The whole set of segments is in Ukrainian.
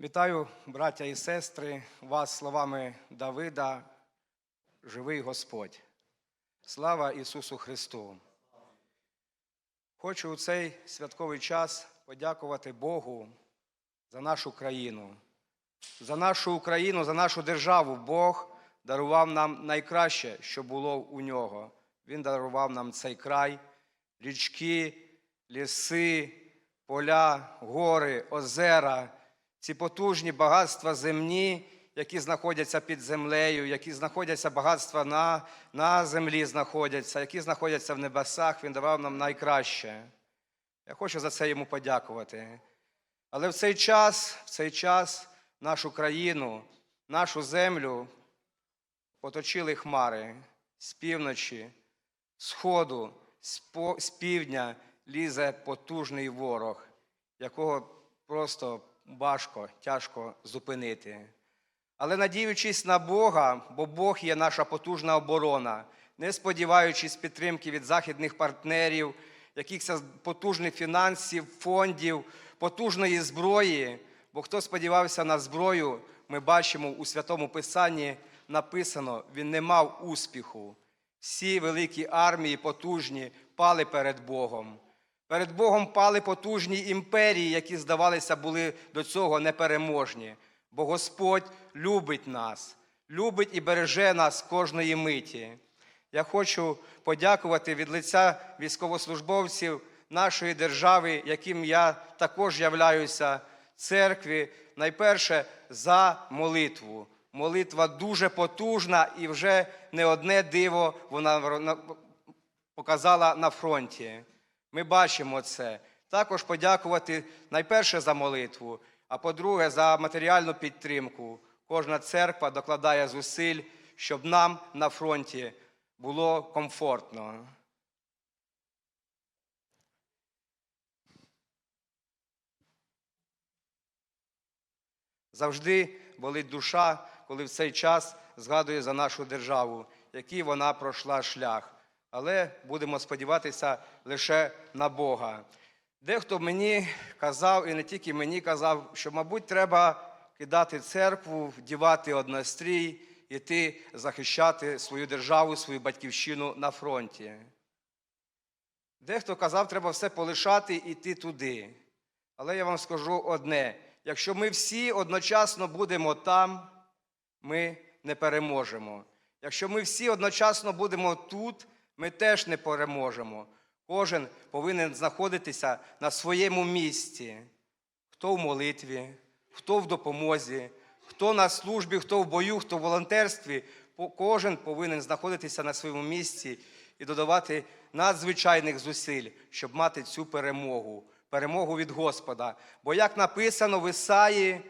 Вітаю, браття і сестри, вас словами Давида, живий Господь. Слава Ісусу Христу! Хочу у цей святковий час подякувати Богу за нашу країну, за нашу Україну, за нашу державу. Бог дарував нам найкраще, що було у нього. Він дарував нам цей край, річки, ліси, поля, гори, озера, ці потужні багатства земні, які знаходяться під землею, які знаходяться багатства на, на землі, знаходяться, які знаходяться в небесах, він давав нам найкраще. Я хочу за це йому подякувати. Але в цей час, в цей час нашу країну, нашу землю оточили хмари з півночі, сходу, з півдня лізе потужний ворог, якого просто важко, тяжко зупинити. Але надіючись на Бога, бо Бог є наша потужна оборона, не сподіваючись підтримки від західних партнерів, якихось потужних фінансів, фондів, потужної зброї. Бо хто сподівався на зброю, ми бачимо у Святому Писанні написано, він не мав успіху. Всі великі армії потужні пали перед Богом. Перед Богом пали потужні імперії, які, здавалося, були до цього непереможні. Бо Господь любить нас, любить і береже нас кожної миті. Я хочу подякувати від лиця військовослужбовців нашої держави, яким я також являюся, церкві, найперше за молитву. Молитва дуже потужна і вже не одне диво вона показала на фронті. Ми бачимо це. Також подякувати найперше за молитву, а по-друге, за матеріальну підтримку. Кожна церква докладає зусиль, щоб нам на фронті було комфортно. Завжди болить душа, коли в цей час згадує за нашу державу, який вона пройшла шлях. Але будемо сподіватися лише на Бога. Дехто мені казав, і не тільки мені казав, що, мабуть, треба кидати церкву, вдівати однострій, іти захищати свою державу, свою батьківщину на фронті. Дехто казав, треба все полишати і йти туди. Але я вам скажу одне: якщо ми всі одночасно будемо там, ми не переможемо. Якщо ми всі одночасно будемо тут, ми теж не переможемо. Кожен повинен знаходитися на своєму місці. Хто в молитві, хто в допомозі, хто на службі, хто в бою, хто в волонтерстві. Кожен повинен знаходитися на своєму місці і додавати надзвичайних зусиль, щоб мати цю перемогу, перемогу від Господа. Бо як написано в Ісаї,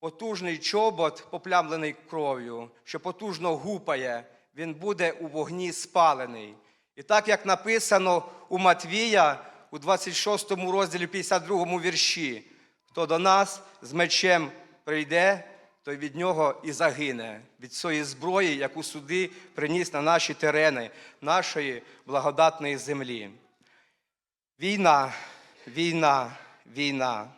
потужний чобот, поплямлений кров'ю, що потужно гупає, він буде у вогні спалений. І так як написано у Матвія у 26 розділі 52 вірші, хто до нас з мечем прийде, той від нього і загине, від цієї зброї, яку суди приніс на наші терени, нашої благодатної землі. Війна, війна, війна.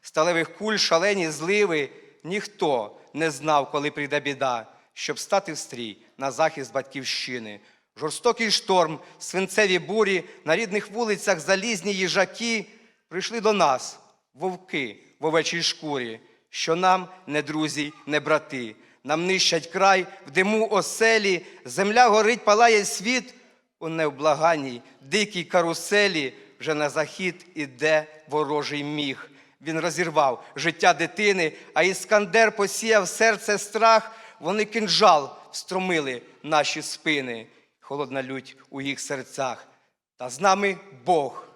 Сталевих куль, шалені зливи, ніхто не знав, коли прийде біда, щоб стати в стрій на захист батьківщини. Жорстокий шторм, свинцеві бурі, на рідних вулицях залізні їжаки прийшли до нас, вовки в овечій шкурі, що нам не друзі, не брати. Нам нищать край, в диму оселі, земля горить, палає світ, у невблаганій, дикій каруселі вже на захід іде ворожий міг. Він розірвав життя дитини, а іскандер посіяв серце страх. Вони кинжал встромили наші спини, холодна лють у їх серцях. Та з нами Бог,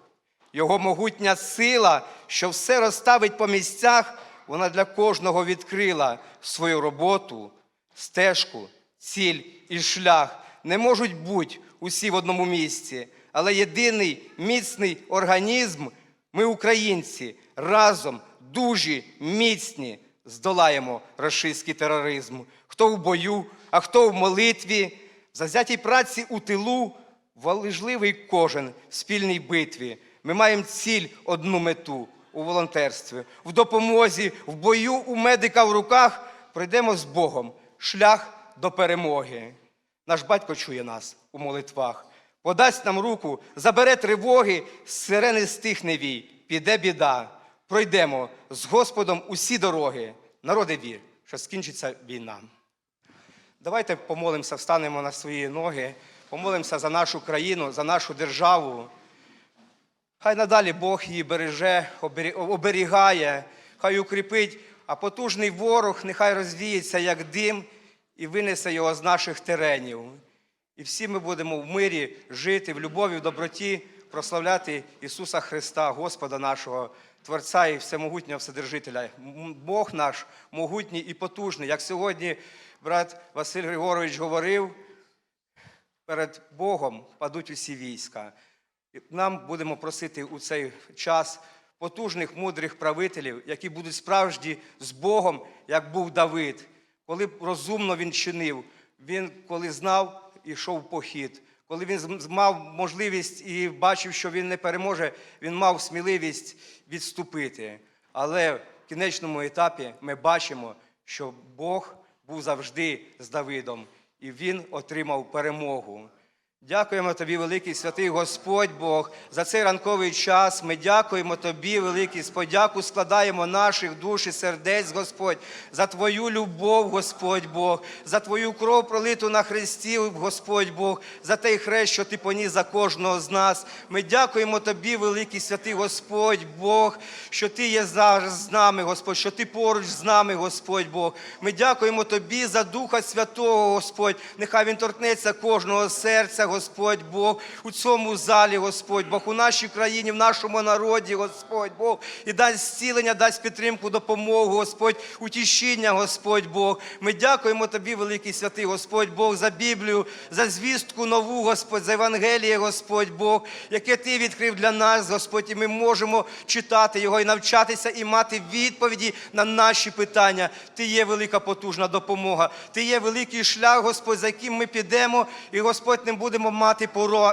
його могутня сила, що все розставить по місцях, вона для кожного відкрила свою роботу, стежку, ціль і шлях. Не можуть бути усі в одному місці, але єдиний міцний організм ми, українці, разом дужі, міцні, здолаємо рашистський тероризм. Хто в бою, а хто в молитві, в зазятій праці у тилу, важливий кожен в спільній битві. Ми маємо ціль одну мету у волонтерстві, в допомозі, в бою у медика в руках пройдемо з Богом шлях до перемоги. Наш батько чує нас у молитвах, подасть нам руку, забере тривоги, сирени стихне вій, піде біда. Пройдемо з Господом усі дороги. Народи вір, що скінчиться війна. Давайте помолимося, встанемо на свої ноги, помолимося за нашу країну, за нашу державу. Хай надалі Бог її береже, оберігає, хай укріпить, а потужний ворог нехай розвіється, як дим, і винесе його з наших теренів. І всі ми будемо в мирі жити, в любові, в доброті, прославляти Ісуса Христа, Господа нашого, Творця і Всемогутнього Вседержителя. Бог наш могутній і потужний, як сьогодні брат Василь Григорович говорив, перед Богом падуть усі війська. Нам будемо просити у цей час потужних, мудрих правителів, які будуть справжні з Богом, як був Давид, коли розумно він чинив. Він коли знав, йшов в похід. Коли він мав можливість і бачив, що він не переможе, він мав сміливість відступити. Але в кінечному етапі ми бачимо, що Бог був завжди з Давидом, і він отримав перемогу. Дякуємо тобі, великий святий Господь Бог, за цей ранковий час. Ми дякуємо тобі, великий, з подяку складаємо наших душ і сердець, Господь, за твою любов, Господь Бог, за твою кров пролиту на Христі, Господь Бог, за той хрест, що ти поніс за кожного з нас. Ми дякуємо тобі, великий святий Господь Бог, що ти є зараз з нами, Господь, що ти поруч з нами, Господь Бог. Ми дякуємо тобі за Духа Святого, Господь. Нехай він торкнеться кожного серця, Господь Бог, у цьому залі, Господь Бог, у нашій країні, в нашому народі, Господь Бог, і дасть зцілення, дасть підтримку, допомогу, Господь, утішіння, Господь Бог. Ми дякуємо тобі, великий святий Господь Бог, за Біблію, за звістку нову, Господь, за Євангеліє, Господь Бог, яке ти відкрив для нас, Господь, і ми можемо читати його і навчатися і мати відповіді на наші питання. Ти є велика потужна допомога. Ти є великий шлях, Господь, за яким ми підемо, і Господь не будемо мати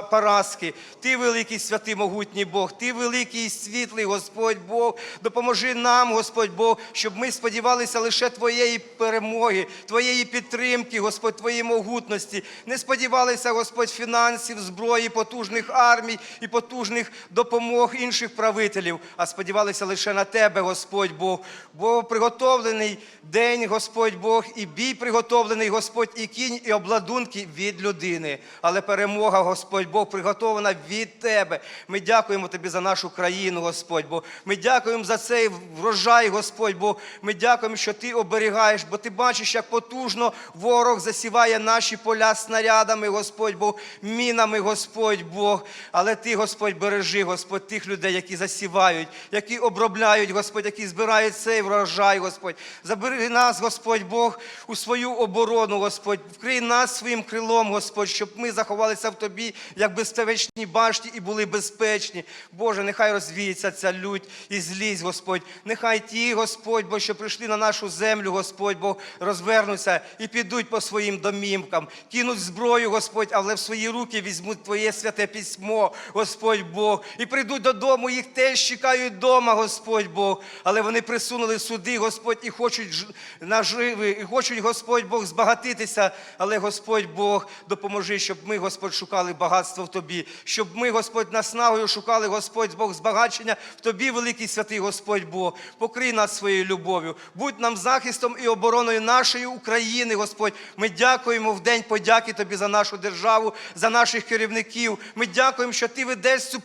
поразки. Ти великий святий могутній Бог, ти великий і світлий Господь Бог. Допоможи нам, Господь Бог, щоб ми сподівалися лише Твоєї перемоги, Твоєї підтримки, Господь, Твоєї могутності. Не сподівалися, Господь, фінансів, зброї, потужних армій і потужних допомог інших правителів, а сподівалися лише на Тебе, Господь Бог. Бо приготовлений день, Господь Бог, і бій приготовлений, Господь, і кінь, і обладунки від людини. Але перемога, Господь Бог, приготована від Тебе. Ми дякуємо Тобі за нашу країну, Господь Бог. Ми дякуємо за цей врожай, Господь Бог. Ми дякуємо, що Ти оберігаєш, бо Ти бачиш, як потужно ворог засіває наші поля снарядами, Господь Бог, мінами, Господь Бог. Але Ти, Господь, бережи, Господь, тих людей, які засівають, які обробляють, Господь, які збирають цей врожай, Господь. Забери нас, Господь Бог, у свою оборону, Господь. Вкрий нас своїм крилом, Господь, щоб ми заховалися в Тобі, як безпечні башті, і були безпечні. Боже, нехай розвіється ця лють і злість, Господь. Нехай ті, Господь, бо що прийшли на нашу землю, Господь, Бог, розвернуться і підуть по своїм домівкам, кинуть зброю, Господь, але в свої руки візьмуть Твоє святе письмо, Господь Бог, і прийдуть додому, їх теж чекають дома, Господь Бог. Але вони присунули суди, Господь, і хочуть наживи, і хочуть, Господь Бог, збагатитися. Але Господь Бог, допоможи, щоб ми, Господь, шукали багатство в Тобі, щоб ми, Господь, наснагою шукали, Господь Бог, збагачення в Тобі, великий святий Господь Бог. Покрий нас своєю любов'ю. Будь нам захистом і обороною нашої України, Господь. Ми дякуємо в день подяки Тобі за нашу державу, за наших керівників. Ми дякуємо, що Ти ведеш цю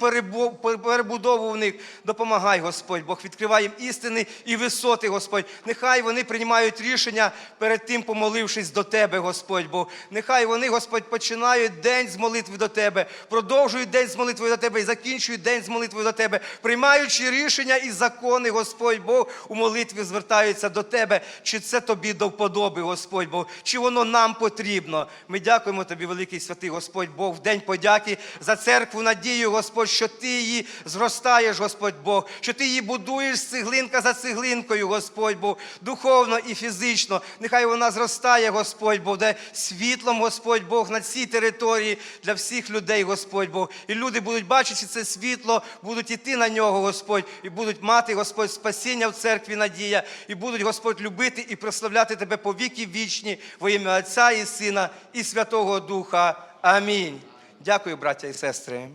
перебудову в них. Допомагай, Господь Бог, відкривай їм істини і висоти, Господь. Нехай вони приймають рішення перед тим, помолившись до Тебе, Господь Бог. Нехай вони, Господь, починають день з молитви до Тебе, продовжують день з молитвою до Тебе і закінчують день з молитвою до Тебе, приймаючи рішення і закони, Господь Бог, у молитві звертаються до Тебе. Чи це тобі до вподоби, Господь Бог, чи воно нам потрібно? Ми дякуємо Тобі, великий святий Господь Бог, в день подяки за церкву надію, Господь, що Ти її зростаєш, Господь Бог, що Ти її будуєш цеглинка за цеглинкою, Господь Бог, духовно і фізично. Нехай вона зростає, Господь Бог, де світлом, Господь Бог, на цій території. Історії для всіх людей, Господь Бог. І люди будуть бачити це світло, будуть іти на нього, Господь, і будуть мати, Господь, спасіння в церкві надія, і будуть, Господь, любити і прославляти Тебе по віки вічні во ім'я Отця і Сина і Святого Духа. Амінь. Дякую, браття і сестри.